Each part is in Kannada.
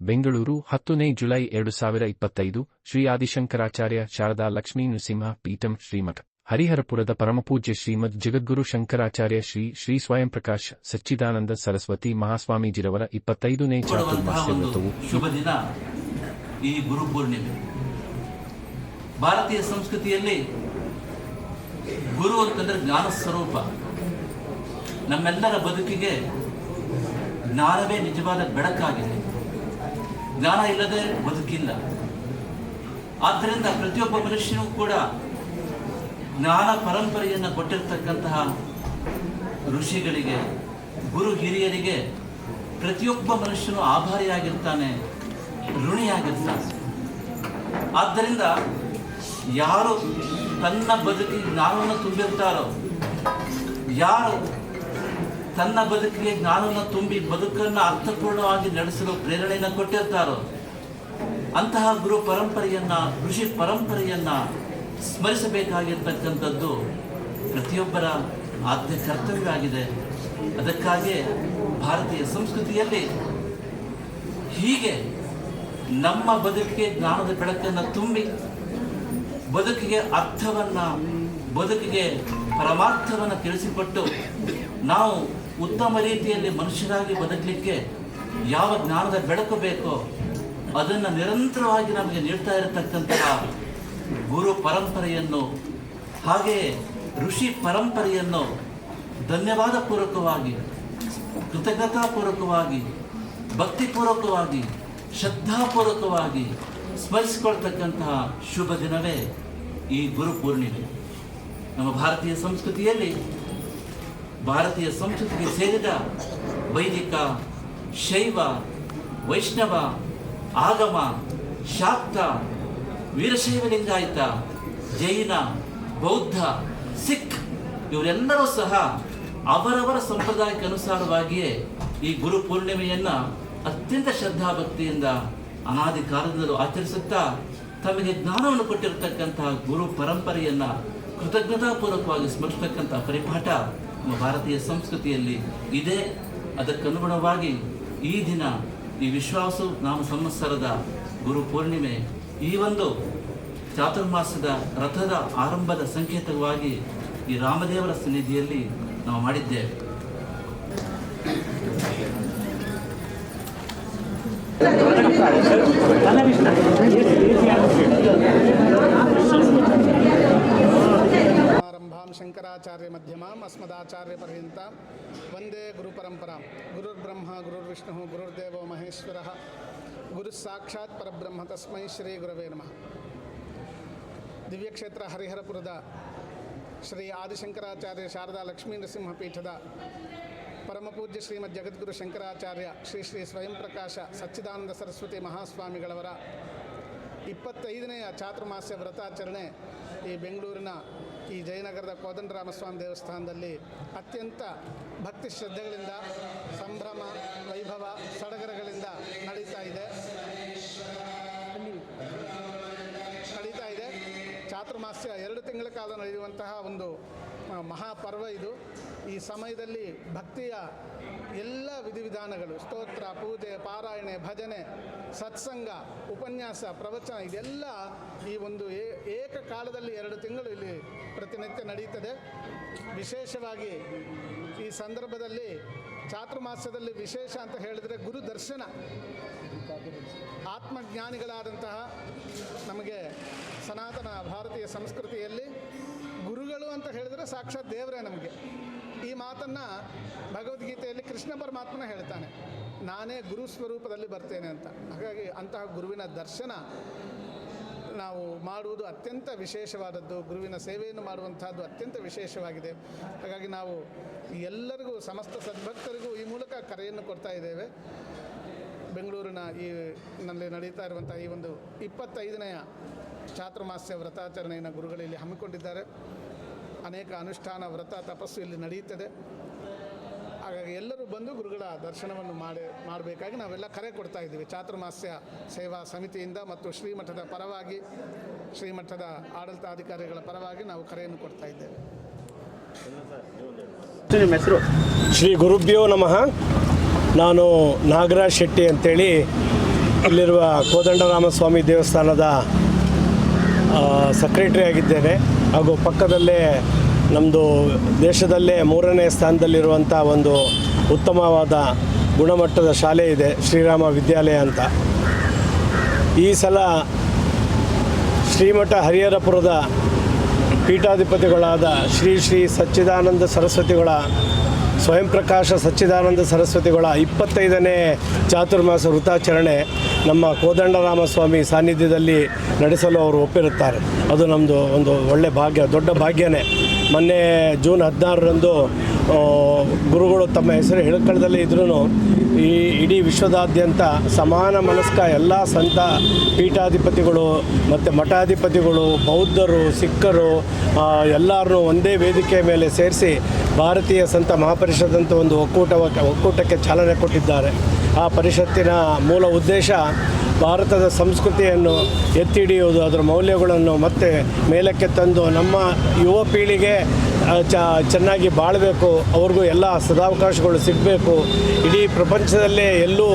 ಬೆಂಗಳೂರು, ಹತ್ತನೇ ಜುಲೈ ಎರಡು ಸಾವಿರ ಇಪ್ಪತ್ತೈದು, ಶ್ರೀ ಆದಿಶಂಕರಾಚಾರ್ಯ ಶಾರದಾ ಲಕ್ಷ್ಮೀ ನೃಸಿಂಹ ಪೀಠಂ ಶ್ರೀಮಠ ಹರಿಹರಪುರದ ಪರಮಪೂಜ್ಯ ಶ್ರೀಮದ್ ಜಗದ್ಗುರು ಶಂಕರಾಚಾರ್ಯ ಶ್ರೀ ಶ್ರೀ ಸ್ವಯಂ ಪ್ರಕಾಶ್ ಸಚ್ಚಿದಾನಂದ ಸರಸ್ವತಿ ಮಹಾಸ್ವಾಮೀಜಿರವರ ಇಪ್ಪತ್ತೈದನೇ ಚಾತುರ್ಮಾಸ್ಯ ಶುಭ ದಿನ ಈ ಗುರು ಪೂರ್ಣಿಮೆ. ಭಾರತೀಯ ಸಂಸ್ಕೃತಿಯಲ್ಲಿ ಗುರು ಅಂತಂದ್ರೆ ಜ್ಞಾನ ಸ್ವರೂಪ. ನಮ್ಮೆಲ್ಲರ ಬದುಕಿಗೆ ಜ್ಞಾನವೇ ನಿಜವಾದ ಬೆಳಕಾಗಿದೆ. ಜ್ಞಾನ ಇಲ್ಲದೆ ಬದುಕಿಲ್ಲ. ಆದ್ದರಿಂದ ಪ್ರತಿಯೊಬ್ಬ ಮನುಷ್ಯನೂ ಕೂಡ ಜ್ಞಾನ ಪರಂಪರೆಯನ್ನು ಕೊಟ್ಟಿರ್ತಕ್ಕಂತಹ ಋಷಿಗಳಿಗೆ, ಗುರು ಹಿರಿಯರಿಗೆ ಪ್ರತಿಯೊಬ್ಬ ಮನುಷ್ಯನು ಆಭಾರಿಯಾಗಿರ್ತಾನೆ, ಋಣಿಯಾಗಿರ್ತಾನೆ. ಆದ್ದರಿಂದ ಯಾರು ತನ್ನ ಬದುಕಿಗೆ ಜ್ಞಾನವನ್ನು ತುಂಬಿರ್ತಾರೋ, ಯಾರು ತನ್ನ ಬದುಕಿಗೆ ಜ್ಞಾನವನ್ನು ತುಂಬಿ ಬದುಕನ್ನು ಅರ್ಥಪೂರ್ಣವಾಗಿ ನಡೆಸಲು ಪ್ರೇರಣೆಯನ್ನು ಕೊಟ್ಟಿರ್ತಾರೋ? ಅಂತಹ ಗುರು ಪರಂಪರೆಯನ್ನ, ಋಷಿ ಪರಂಪರೆಯನ್ನ ಸ್ಮರಿಸಬೇಕಾಗಿರ್ತಕ್ಕಂಥದ್ದು ಪ್ರತಿಯೊಬ್ಬರ ಆದ್ಯ ಕರ್ತವ್ಯ ಆಗಿದೆ. ಅದಕ್ಕಾಗಿಯೇ ಭಾರತೀಯ ಸಂಸ್ಕೃತಿಯಲ್ಲಿ ಹೀಗೆ ನಮ್ಮ ಬದುಕಿಗೆ ಜ್ಞಾನದ ಬೆಳಕನ್ನು ತುಂಬಿ ಬದುಕಿಗೆ ಅರ್ಥವನ್ನು, ಬದುಕಿಗೆ ಪರಮಾರ್ಥವನ್ನು ತಿಳಿಸಿಕೊಟ್ಟು ನಾವು ಉತ್ತಮ ರೀತಿಯಲ್ಲಿ ಮನುಷ್ಯರಾಗಿ ಬದುಕಲಿಕ್ಕೆ ಯಾವ ಜ್ಞಾನದ ಬೆಳಕು ಬೇಕೋ ಅದನ್ನು ನಿರಂತರವಾಗಿ ನಮಗೆ ನೀಡ್ತಾ ಇರತಕ್ಕಂತಹ ಗುರು ಪರಂಪರೆಯನ್ನು ಹಾಗೆಯೇ ಋಷಿ ಪರಂಪರೆಯನ್ನು ಧನ್ಯವಾದ ಪೂರ್ವಕವಾಗಿ ಕೃತಜ್ಞತಾಪೂರ್ವಕವಾಗಿ, ಭಕ್ತಿಪೂರ್ವಕವಾಗಿ, ಶ್ರದ್ಧಾಪೂರ್ವಕವಾಗಿ ಸ್ಮರಿಸಿಕೊಳ್ತಕ್ಕಂತಹ ಶುಭ ದಿನವೇ ಈ ಗುರು ಪೂರ್ಣಿಮೆ. ನಮ್ಮ ಭಾರತೀಯ ಸಂಸ್ಕೃತಿಯಲ್ಲಿ ಭಾರತೀಯ ಸಂಸ್ಕೃತಿಗೆ ಸೇರಿದ ವೈದಿಕ, ಶೈವ, ವೈಷ್ಣವ, ಆಗಮ, ಶಾಕ್ತ ವೀರಶೈವಲಿಂಗಾಯಿತ ಜೈನ, ಬೌದ್ಧ, ಸಿಖ್ ಇವರೆಲ್ಲರೂ ಸಹ ಅವರವರ ಸಂಪ್ರದಾಯಕ್ಕೆ ಅನುಸಾರವಾಗಿಯೇ ಈ ಗುರು ಪೂರ್ಣಿಮೆಯನ್ನು ಅತ್ಯಂತ ಶ್ರದ್ಧಾಭಕ್ತಿಯಿಂದ ಅನಾದಿ ಕಾಲದಿಂದಲೂ ಆಚರಿಸುತ್ತಾ ತಮಗೆ ಜ್ಞಾನವನ್ನು ಕೊಟ್ಟಿರತಕ್ಕಂತಹ ಗುರು ಪರಂಪರೆಯನ್ನ ಕೃತಜ್ಞತಾಪೂರ್ವಕವಾಗಿ ಸ್ಮರಿಸತಕ್ಕಂಥ ಪರಿಪಾಠ ನಮ್ಮ ಭಾರತೀಯ ಸಂಸ್ಕೃತಿಯಲ್ಲಿ ಇದೆ. ಅದಕ್ಕನುಗುಣವಾಗಿ ಈ ದಿನ ಈ ವಿಶ್ವಾಸ ನಾಮ ಸಂವತ್ಸರದ ಗುರು ಪೂರ್ಣಿಮೆ ಈ ಒಂದು ಚಾತುರ್ಮಾಸದ ರಥದ ಆರಂಭದ ಸಂಕೇತವಾಗಿ ಈ ರಾಮದೇವರ ಸನ್ನಿಧಿಯಲ್ಲಿ ನಾವು ಮಾಡಿದ್ದೇವೆ. ಆರಂಭಾಂ ಶಂಕರಾಚಾರ್ಯ ಅಸ್ಮದಾಚಾರ್ಯ ಪರ್ಯಂತ. ವಂದೇ ಗುರುಪರಂಪರಾಂ ಗುರುರ್ಬ್ರಹ್ಮ ಗುರುರ್ವಿಷ್ಣು ಗುರುರ್ದೇವೋ ಮಹೇಶ್ವರ. ಗುರು ಸಾಕ್ಷಾತ್ ಪರಬ್ರಹ್ಮ ತಸ್ಮೈ ಶ್ರೀ ಗುರವೇ ನಮಃ. ದಿವ್ಯಕ್ಷೇತ್ರ ಹರಿಹರಪುರದ ಶ್ರೀ ಆದಿಶಂಕರಾಚಾರ್ಯ ಶಾರದಾ ಲಕ್ಷ್ಮೀ ನರಸಿಂಹ ಪೀಠದ ಪರಮಪೂಜ್ಯ ಶ್ರೀಮದ್ ಜಗದ್ಗುರು ಶಂಕರಾಚಾರ್ಯ ಶ್ರೀ ಶ್ರೀ ಸ್ವಯಂ ಪ್ರಕಾಶ ಸಚ್ಚಿದಾನಂದ ಸರಸ್ವತಿ ಮಹಾಸ್ವಾಮಿಗಳವರ ಇಪ್ಪತ್ತೈದನೆಯ ಚಾತುರ್ಮಾಸ್ಯ ವ್ರತಾಚರಣೆ ಈ ಬೆಂಗಳೂರಿನ ಈ ಜಯನಗರದ ಕೋದಂಡರಾಮಸ್ವಾಮಿ ದೇವಸ್ಥಾನದಲ್ಲಿ ಅತ್ಯಂತ ಭಕ್ತಿ ಶ್ರದ್ಧೆಗಳಿಂದ ಸಂಭ್ರಮ, ವೈಭವ, ಸಡಗರಗಳಿಂದ ನಡೀತಾ ಇದೆ. ನಡೀತಾ ಇದೆ. ಚಾತುರ್ಮಾಸ್ಯ ಎರಡು ತಿಂಗಳ ಕಾಲ ನಡೆಯುವಂತಹ ಒಂದು ಮಹಾಪರ್ವ ಇದು. ಈ ಸಮಯದಲ್ಲಿ ಭಕ್ತಿಯ ಎಲ್ಲ ವಿಧಿವಿಧಾನಗಳು, ಸ್ತೋತ್ರ, ಪೂಜೆ, ಪಾರಾಯಣೆ, ಭಜನೆ, ಸತ್ಸಂಗ, ಉಪನ್ಯಾಸ, ಪ್ರವಚನ, ಇದೆಲ್ಲ ಈ ಒಂದು ಏಕಕಾಲದಲ್ಲಿ ಎರಡು ತಿಂಗಳು ಇಲ್ಲಿ ಪ್ರತಿನಿತ್ಯ ನಡೆಯುತ್ತದೆ ವಿಶೇಷವಾಗಿ ಈ ಸಂದರ್ಭದಲ್ಲಿ ಚಾತುರ್ಮಾಸ್ಯದಲ್ಲಿ ವಿಶೇಷ ಅಂತ ಹೇಳಿದರೆ ಗುರು ದರ್ಶನ. ಆತ್ಮಜ್ಞಾನಿಗಳಾದಂತಹ ನಮಗೆ ಸನಾತನ ಭಾರತೀಯ ಸಂಸ್ಕೃತಿಯಲ್ಲಿ ಅಂತ ಹೇಳಿದರೆ ಸಾಕ್ಷಾತ್ ದೇವರೇ ನಮಗೆ. ಈ ಮಾತನ್ನು ಭಗವದ್ಗೀತೆಯಲ್ಲಿ ಕೃಷ್ಣ ಪರಮಾತ್ಮನ ಹೇಳ್ತಾನೆ. ನಾನೇ ಗುರು ಸ್ವರೂಪದಲ್ಲಿ ಬರ್ತೇನೆ ಅಂತ. ಹಾಗಾಗಿ ಅಂತಹ ಗುರುವಿನ ದರ್ಶನ ನಾವು ಮಾಡುವುದು ಅತ್ಯಂತ ವಿಶೇಷವಾದದ್ದು. ಗುರುವಿನ ಸೇವೆಯನ್ನು ಮಾಡುವಂತಹದ್ದು ಅತ್ಯಂತ ವಿಶೇಷವಾಗಿದೆ. ಹಾಗಾಗಿ ನಾವು ಎಲ್ಲರಿಗೂ, ಸಮಸ್ತ ಸದ್ಭಕ್ತರಿಗೂ ಈ ಮೂಲಕ ಕರೆಯನ್ನು ಕೊಡ್ತಾ ಇದ್ದೇವೆ. ಬೆಂಗಳೂರಿನ ಈ ನಲ್ಲಿ ನಡೀತಾ ಇರುವಂಥ ಈ ಒಂದು ಇಪ್ಪತ್ತೈದನೆಯ ಚಾತುರ್ಮಾಸ್ಯ ವ್ರತಾಚರಣೆಯನ್ನು ಗುರುಗಳಲ್ಲಿ ಹಮ್ಮಿಕೊಂಡಿದ್ದಾರೆ. ಅನೇಕ ಅನುಷ್ಠಾನ ವ್ರತ ತಪಸ್ಸು ಇಲ್ಲಿ ನಡೆಯುತ್ತದೆ. ಹಾಗಾಗಿ ಎಲ್ಲರೂ ಬಂದು ಗುರುಗಳ ದರ್ಶನವನ್ನು ಮಾಡಿ ಮಾಡಬೇಕಾಗಿ ನಾವೆಲ್ಲ ಕರೆ ಕೊಡ್ತಾ ಇದ್ದೀವಿ. ಚಾತುರ್ಮಾಸ್ಯ ಸೇವಾ ಸಮಿತಿಯಿಂದ ಮತ್ತು ಶ್ರೀಮಠದ ಪರವಾಗಿ ಶ್ರೀಮಠದ ಆಡಳಿತಾಧಿಕಾರಿಗಳ ಪರವಾಗಿ ನಾವು ಕರೆಯನ್ನು ಕೊಡ್ತಾ ಇದ್ದೇವೆ. ನಿಮ್ಮ ಹೆಸರು? ಶ್ರೀ ಗುರುಭ್ಯೋ ನಮಃ. ನಾನು ನಾಗರಾಜ್ ಶೆಟ್ಟಿ ಅಂತೇಳಿ ಇಲ್ಲಿರುವ ಕೋದಂಡರಾಮಸ್ವಾಮಿ ದೇವಸ್ಥಾನದ ಸೆಕ್ರೆಟರಿ ಆಗಿದ್ದೇನೆ. ಹಾಗೂ ಪಕ್ಕದಲ್ಲೇ ನಮ್ಮದು ದೇಶದಲ್ಲೇ ಮೂರನೇ ಸ್ಥಾನದಲ್ಲಿರುವಂಥ ಒಂದು ಉತ್ತಮವಾದ ಗುಣಮಟ್ಟದ ಶಾಲೆ ಇದೆ, ಶ್ರೀರಾಮ ವಿದ್ಯಾಲಯ ಅಂತ. ಈ ಸಲ ಶ್ರೀಮಠ ಹರಿಹರಪುರದ ಪೀಠಾಧಿಪತಿಗಳಾದ ಶ್ರೀ ಶ್ರೀ ಸಚ್ಚಿದಾನಂದ ಸರಸ್ವತಿಗಳ ಸ್ವಯಂ ಪ್ರಕಾಶ ಸಚ್ಚಿದಾನಂದ ಸರಸ್ವತಿಗಳ ಇಪ್ಪತ್ತೈದನೇ ಚಾತುರ್ಮಾಸ ವೃತಾಚರಣೆ ನಮ್ಮ ಕೋದಂಡರಾಮಸ್ವಾಮಿ ಸಾನ್ನಿಧ್ಯದಲ್ಲಿ ನಡೆಸಲು ಅವರು ಒಪ್ಪಿರುತ್ತಾರೆ. ಅದು ನಮ್ಮದು ಒಂದು ಒಳ್ಳೆಯ ಭಾಗ್ಯ, ದೊಡ್ಡ ಭಾಗ್ಯನೇ. ಮೊನ್ನೆ ಜೂನ್ ಹದಿನಾರರಂದು ಗುರುಗಳು ತಮ್ಮ ಹೆಸರು ಹೇಳ್ಕೊಳ್ಳದಲ್ಲೇ ಇದ್ರೂ ಈ ಇಡೀ ವಿಶ್ವದಾದ್ಯಂತ ಸಮಾನ ಮನಸ್ಕ ಎಲ್ಲ ಸಂತ ಪೀಠಾಧಿಪತಿಗಳು ಮತ್ತು ಮಠಾಧಿಪತಿಗಳು, ಬೌದ್ಧರು, ಸಿಖ್ಖರು ಎಲ್ಲರನ್ನೂ ಒಂದೇ ವೇದಿಕೆ ಮೇಲೆ ಸೇರಿಸಿ ಭಾರತೀಯ ಸಂತ ಮಹಾಪರಿಷತ್ ಅಂತ ಒಂದು ಒಕ್ಕೂಟ ಒಕ್ಕೂಟಕ್ಕೆ ಚಾಲನೆ ಕೊಟ್ಟಿದ್ದಾರೆ. ಆ ಪರಿಷತ್ತಿನ ಮೂಲ ಉದ್ದೇಶ ಭಾರತದ ಸಂಸ್ಕೃತಿಯನ್ನು ಎತ್ತಿ ಹಿಡಿಯೋದು ಅದರ ಮೌಲ್ಯಗಳನ್ನು ಮತ್ತೆ ಮೇಲಕ್ಕೆ ತಂದು ನಮ್ಮ ಯುವ ಪೀಳಿಗೆ ಚ, ಚೆನ್ನಾಗಿ ಬಾಳಬೇಕು, ಅವ್ರಿಗೂ ಎಲ್ಲ ಸದಾವಕಾಶಗಳು ಸಿಗಬೇಕು. ಇಡೀ ಪ್ರಪಂಚದಲ್ಲೇ ಎಲ್ಲೂ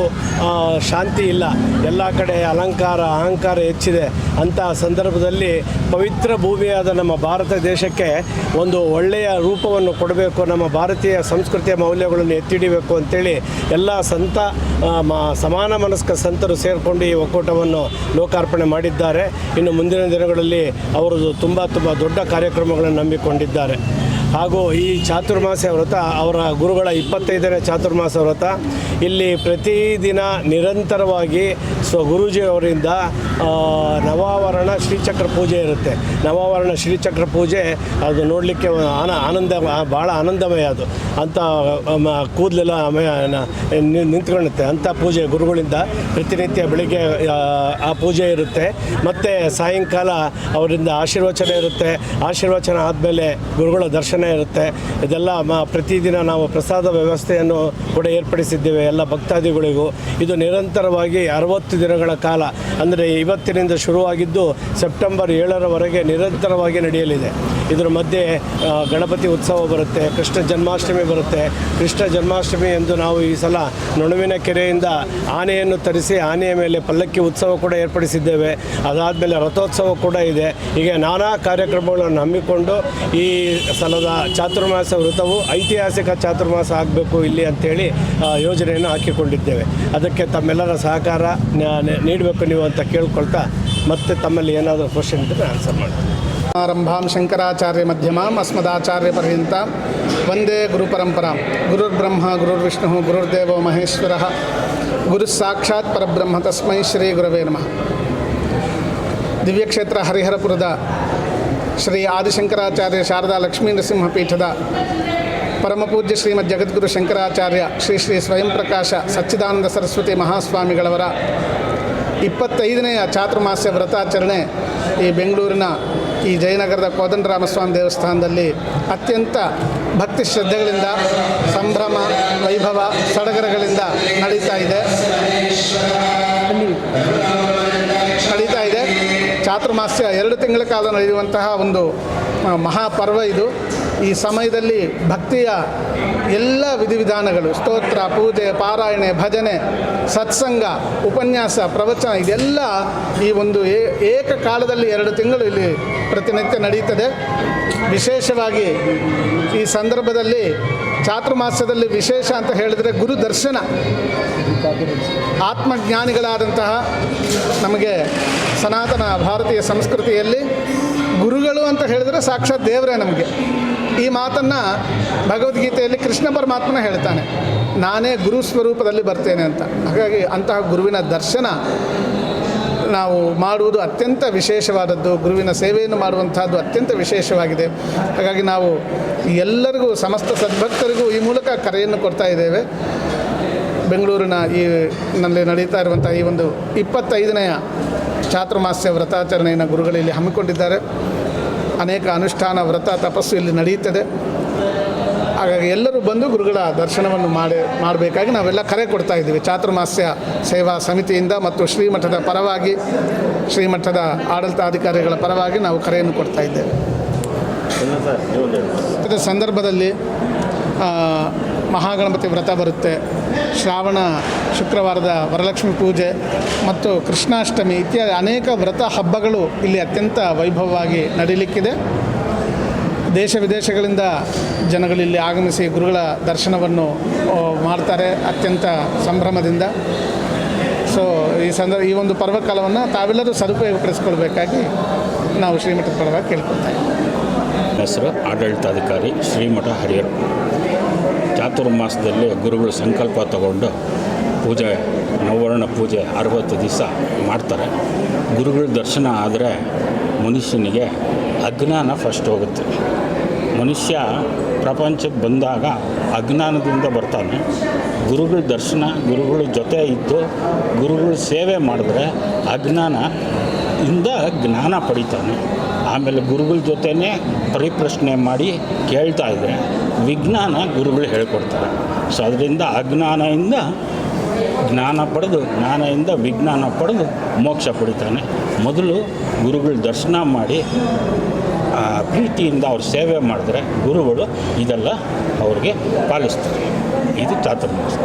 ಶಾಂತಿ ಇಲ್ಲ. ಎಲ್ಲ ಕಡೆ ಅಲಂಕಾರ, ಅಹಂಕಾರ ಹೆಚ್ಚಿದೆ. ಅಂತಹ ಸಂದರ್ಭದಲ್ಲಿ ಪವಿತ್ರ ಭೂಮಿಯಾದ ನಮ್ಮ ಭಾರತ ದೇಶಕ್ಕೆ ಒಂದು ಒಳ್ಳೆಯ ರೂಪವನ್ನು ಕೊಡಬೇಕು, ನಮ್ಮ ಭಾರತೀಯ ಸಂಸ್ಕೃತಿಯ ಮೌಲ್ಯಗಳನ್ನು ಎತ್ತಿಡಿಬೇಕು ಅಂತೇಳಿ ಎಲ್ಲ ಸಂತ ಸಮಾನ ಮನಸ್ಕ ಸಂತರು ಸೇರಿಕೊಂಡು ಒಕ್ಕೂಟವನ್ನು ಲೋಕಾರ್ಪಣೆ ಮಾಡಿದ್ದಾರೆ. ಇನ್ನು ಮುಂದಿನ ದಿನಗಳಲ್ಲಿ ಅವರು ತುಂಬ ತುಂಬ ದೊಡ್ಡ ಕಾರ್ಯಕ್ರಮಗಳನ್ನು ನಂಬಿಕೊಂಡಿದ್ದಾರೆ. ಹಾಗೂ ಈ ಚಾತುರ್ಮಾಸ ವ್ರತ ಅವರ ಗುರುಗಳ ಇಪ್ಪತ್ತೈದನೇ ಚಾತುರ್ಮಾಸ ವ್ರತ. ಇಲ್ಲಿ ಪ್ರತಿದಿನ ನಿರಂತರವಾಗಿ ಸ್ವ ಗುರೂಜಿಯವರಿಂದ ನವಾವರಣ ಶ್ರೀಚಕ್ರ ಪೂಜೆ ಇರುತ್ತೆ. ನವಾವರಣ ಶ್ರೀಚಕ್ರ ಪೂಜೆ, ಅದು ನೋಡಲಿಕ್ಕೆ ಆನ, ಆನಂದ ಭಾಳ ಆನಂದಮಯ ಅದು. ಅಂಥ ಕೂದಲೆಲ್ಲ ನಿಂತ್ಕೊಳ್ಳುತ್ತೆ. ಅಂಥ ಪೂಜೆ ಗುರುಗಳಿಂದ ಪ್ರತಿನಿತ್ಯ ಬೆಳಿಗ್ಗೆ ಆ ಪೂಜೆ ಇರುತ್ತೆ. ಮತ್ತು ಸಾಯಂಕಾಲ ಅವರಿಂದ ಆಶೀರ್ವಚನ ಇರುತ್ತೆ. ಆಶೀರ್ವಚನ ಆದಮೇಲೆ ಗುರುಗಳ ದರ್ಶನ ಇರುತ್ತೆ. ಇದೆಲ್ಲ ಮ, ಪ್ರತಿದಿನ ನಾವು ಪ್ರಸಾದ ವ್ಯವಸ್ಥೆಯನ್ನು ಕೂಡ ಏರ್ಪಡಿಸಿದ್ದೇವೆ ಎಲ್ಲ ಭಕ್ತಾದಿಗಳಿಗೂ. ಇದು ನಿರಂತರವಾಗಿ ಅರವತ್ತು ದಿನಗಳ ಕಾಲ, ಅಂದರೆ ಇವತ್ತಿನಿಂದ ಶುರುವಾಗಿದ್ದು ಸೆಪ್ಟೆಂಬರ್ ಏಳರವರೆಗೆ ನಿರಂತರವಾಗಿ ನಡೆಯಲಿದೆ. ಇದರ ಮಧ್ಯೆ ಗಣಪತಿ ಉತ್ಸವ ಬರುತ್ತೆ, ಕೃಷ್ಣ ಜನ್ಮಾಷ್ಟಮಿ ಬರುತ್ತೆ. ಕೃಷ್ಣ ಜನ್ಮಾಷ್ಟಮಿ ಎಂದು ನಾವು ಈ ಸಲ ನುಣುವಿನ ಕೆರೆಯಿಂದ ಆನೆಯನ್ನು ತರಿಸಿ, ಆನೆಯ ಮೇಲೆ ಪಲ್ಲಕ್ಕಿ ಉತ್ಸವ ಕೂಡ ಏರ್ಪಡಿಸಿದ್ದೇವೆ. ಅದಾದಮೇಲೆ ರಥೋತ್ಸವ ಕೂಡ ಇದೆ. ಹೀಗೆ ನಾನಾ ಕಾರ್ಯಕ್ರಮಗಳನ್ನು ಹಮ್ಮಿಕೊಂಡು ಈ ಸಲದ ಚಾತುರ್ಮಾಸ ವೃತವು ಐತಿಹಾಸಿಕ ಚಾತುರ್ಮಾಸ ಆಗಬೇಕು ಇಲ್ಲಿ ಅಂತೇಳಿ ಯೋಜನೆಯನ್ನು ಹಾಕಿಕೊಂಡಿದ್ದೇವೆ. ಅದಕ್ಕೆ ತಮ್ಮೆಲ್ಲರ ಸಹಕಾರ ನೀಡಬೇಕು ನೀವು ಅಂತ ಕೇಳ್ಕೊಳ್ತಾ ಮತ್ತೆ ತಮ್ಮಲ್ಲಿ ಏನಾದರೂ ಕ್ವಶನ್ ಇದ್ದರೆ ಆನ್ಸರ್ ಮಾಡಿ ಆರಂಭಾಂ ಶಂಕರಾಚಾರ್ಯ ಮಧ್ಯಮಾಂ ಅಸ್ಮದಾಚಾರ್ಯ ಪರ್ಯಂತ. ವಂದೇ ಗುರುಪರಂಪರಾಂ. ಗುರುರ್ಬ್ರಹ್ಮ, ಗುರುರ್ವಿಷ್ಣು, ಗುರುರ್ದೇವೋ ಮಹೇಶ್ವರ. ಗುರು ಸಾಕ್ಷಾತ್ ಪರಬ್ರಹ್ಮ ತಸ್ಮೈ ಶ್ರೀ ಗುರವೇ ನಮಃ. ದಿವ್ಯಕ್ಷೇತ್ರ ಹರಿಹರಪುರದ ಶ್ರೀ ಆದಿಶಂಕರಾಚಾರ್ಯ ಶಾರದಾ ಲಕ್ಷ್ಮೀ ನರಸಿಂಹ ಪೀಠದ ಪರಮಪೂಜ್ಯ ಶ್ರೀಮದ್ ಜಗದ್ಗುರು ಶಂಕರಾಚಾರ್ಯ ಶ್ರೀ ಶ್ರೀ ಸ್ವಯಂ ಪ್ರಕಾಶ ಸಚ್ಚಿದಾನಂದ ಸರಸ್ವತಿ ಮಹಾಸ್ವಾಮಿಗಳವರ ಇಪ್ಪತ್ತೈದನೆಯ ಚಾತುರ್ಮಾಸ್ಯ ವ್ರತಾಚರಣೆ ಈ ಬೆಂಗಳೂರಿನ ಈ ಜಯನಗರದ ಕೋದಂಡರಾಮಸ್ವಾಮಿ ದೇವಸ್ಥಾನದಲ್ಲಿ ಅತ್ಯಂತ ಭಕ್ತಿ ಶ್ರದ್ಧೆಗಳಿಂದ ಸಂಭ್ರಮ, ವೈಭವ, ಸಡಗರಗಳಿಂದ ನಡೀತಾ ಇದೆ. ನಡೀತಾ ಇದೆ. ಚಾತುರ್ಮಾಸ್ಯ ಎರಡು ತಿಂಗಳ ಕಾಲ ನಡೆಯುವಂತಹ ಒಂದು ಮಹಾಪರ್ವ ಇದು. ಈ ಸಮಯದಲ್ಲಿ ಭಕ್ತಿಯ ಎಲ್ಲ ವಿಧಿವಿಧಾನಗಳು, ಸ್ತೋತ್ರ, ಪೂಜೆ, ಪಾರಾಯಣೆ, ಭಜನೆ, ಸತ್ಸಂಗ, ಉಪನ್ಯಾಸ, ಪ್ರವಚನ, ಇದೆಲ್ಲ ಈ ಒಂದು ಏಕಕಾಲದಲ್ಲಿ ಎರಡು ತಿಂಗಳು ಇಲ್ಲಿ ಪ್ರತಿನಿತ್ಯ ನಡೆಯುತ್ತದೆ. ವಿಶೇಷವಾಗಿ ಈ ಸಂದರ್ಭದಲ್ಲಿ ಚಾತುರ್ಮಾಸ್ಯದಲ್ಲಿ ವಿಶೇಷ ಅಂತ ಹೇಳಿದರೆ ಗುರು ದರ್ಶನ. ಆತ್ಮಜ್ಞಾನಿಗಳಾದಂತಹ ನಮಗೆ ಸನಾತನ ಭಾರತೀಯ ಸಂಸ್ಕೃತಿಯಲ್ಲಿ ಗುರುಗಳು ಅಂತ ಹೇಳಿದರೆ ಸಾಕ್ಷಾತ್ ದೇವರೇ ನಮಗೆ. ಈ ಮಾತನ್ನು ಭಗವದ್ಗೀತೆಯಲ್ಲಿ ಕೃಷ್ಣ ಪರಮಾತ್ಮನ ಹೇಳ್ತಾನೆ. ನಾನೇ ಗುರು ಸ್ವರೂಪದಲ್ಲಿ ಬರ್ತೇನೆ ಅಂತ. ಹಾಗಾಗಿ ಅಂತಹ ಗುರುವಿನ ದರ್ಶನ ನಾವು ಮಾಡುವುದು ಅತ್ಯಂತ ವಿಶೇಷವಾದದ್ದು. ಗುರುವಿನ ಸೇವೆಯನ್ನು ಮಾಡುವಂತಹದ್ದು ಅತ್ಯಂತ ವಿಶೇಷವಾಗಿದೆ. ಹಾಗಾಗಿ ನಾವು ಎಲ್ಲರಿಗೂ, ಸಮಸ್ತ ಸದ್ಭಕ್ತರಿಗೂ ಈ ಮೂಲಕ ಕರೆಯನ್ನು ಕೊಡ್ತಾ ಇದ್ದೇವೆ. ಬೆಂಗಳೂರಿನ ಈ ನಲ್ಲಿ ನಡೀತಾ ಇರುವಂಥ ಈ ಒಂದು ಇಪ್ಪತ್ತೈದನೆಯ ಚಾತುರ್ಮಾಸ್ಯ ವ್ರತಾಚರಣೆಯನ್ನು ಗುರುಗಳಲ್ಲಿ ಹಮ್ಮಿಕೊಂಡಿದ್ದಾರೆ. ಅನೇಕ ಅನುಷ್ಠಾನ ವ್ರತ ತಪಸ್ಸು ಇಲ್ಲಿ ನಡೆಯುತ್ತದೆ. ಹಾಗಾಗಿ ಎಲ್ಲರೂ ಬಂದು ಗುರುಗಳ ದರ್ಶನವನ್ನು ಮಾಡಿ ಮಾಡಬೇಕಾಗಿ ನಾವೆಲ್ಲ ಕರೆ ಕೊಡ್ತಾ ಇದ್ದೀವಿ. ಚಾತುರ್ಮಾಸ್ಯ ಸೇವಾ ಸಮಿತಿಯಿಂದ ಮತ್ತು ಶ್ರೀಮಠದ ಪರವಾಗಿ ಶ್ರೀಮಠದ ಆಡಳಿತಾಧಿಕಾರಿಗಳ ಪರವಾಗಿ ನಾವು ಕರೆಯನ್ನು ಕೊಡ್ತಾ ಇದ್ದೇವೆ. ಸಂದರ್ಭದಲ್ಲಿ ಮಹಾಗಣಪತಿ ವ್ರತ ಬರುತ್ತೆ. ಶ್ರಾವಣ, ಶುಕ್ರವಾರದ ವರಲಕ್ಷ್ಮಿ ಪೂಜೆ ಮತ್ತು ಕೃಷ್ಣಾಷ್ಟಮಿ ಇತ್ಯಾದಿ ಅನೇಕ ವ್ರತ ಹಬ್ಬಗಳು ಇಲ್ಲಿ ಅತ್ಯಂತ ವೈಭವವಾಗಿ ನಡೀಲಿಕ್ಕಿದೆ. ದೇಶ ವಿದೇಶಗಳಿಂದ ಜನಗಳಿಲ್ಲಿ ಆಗಮಿಸಿ ಗುರುಗಳ ದರ್ಶನವನ್ನು ಮಾಡ್ತಾರೆ ಅತ್ಯಂತ ಸಂಭ್ರಮದಿಂದ. ಸೊ ಈ ಸಂದರ್ಭ ಈ ಒಂದು ಪರ್ವಕಾಲವನ್ನು ತಾವೆಲ್ಲರೂ ಸದುಪಯೋಗಪಡಿಸ್ಕೊಳ್ಬೇಕಾಗಿ ನಾವು ಶ್ರೀಮಠದ ಪರವಾಗಿ ಕೇಳ್ಕೊಳ್ತಾ ಇದ್ದೀವಿ. ಹೆಸರು ಆಡಳಿತಾಧಿಕಾರಿ ಶ್ರೀಮಠ ಹರಿಹರ. ಚಾತುರ್ಮಾಸದಲ್ಲಿ ಗುರುಗಳು ಸಂಕಲ್ಪ ತಗೊಂಡು ಪೂಜೆ ನವರ್ಣ ಪೂಜೆ ಅರವತ್ತು ದಿವಸ ಮಾಡ್ತಾರೆ. ಗುರುಗಳ ದರ್ಶನ ಆದರೆ ಮನುಷ್ಯನಿಗೆ ಅಜ್ಞಾನ ಫಸ್ಟ್ ಹೋಗುತ್ತೆ. ಮನುಷ್ಯ ಪ್ರಪಂಚಕ್ಕೆ ಬಂದಾಗ ಅಜ್ಞಾನದಿಂದ ಬರ್ತಾನೆ. ಗುರುಗಳ ದರ್ಶನ, ಗುರುಗಳ ಜೊತೆ ಇದ್ದು ಗುರುಗಳ ಸೇವೆ ಮಾಡಿದ್ರೆ ಅಜ್ಞಾನ ಇಂದ ಜ್ಞಾನ ಪಡಿತಾನೆ. ಆಮೇಲೆ ಗುರುಗಳ ಜೊತೆನೇ ಪರಿಪ್ರಶ್ನೆ ಮಾಡಿ ಕೇಳ್ತಾ ಇದ್ದರೆ ವಿಜ್ಞಾನ ಗುರುಗಳು ಹೇಳ್ಕೊಡ್ತಾರೆ. ಸೊ ಅದರಿಂದ ಅಜ್ಞಾನದಿಂದ ಜ್ಞಾನ ಪಡೆದು, ಜ್ಞಾನದಿಂದ ವಿಜ್ಞಾನ ಪಡೆದು ಮೋಕ್ಷ ಪಡಿತಾನೆ. ಮೊದಲು ಗುರುಗಳ ದರ್ಶನ ಮಾಡಿ ಪ್ರೀತಿಯಿಂದ ಅವ್ರು ಸೇವೆ ಮಾಡಿದ್ರೆ ಗುರುಗಳು ಇದೆಲ್ಲ ಅವ್ರಿಗೆ ಪಾಲಿಸ್ತಾರೆ. ಇದು ಚಾತುರ್ಮಾಸ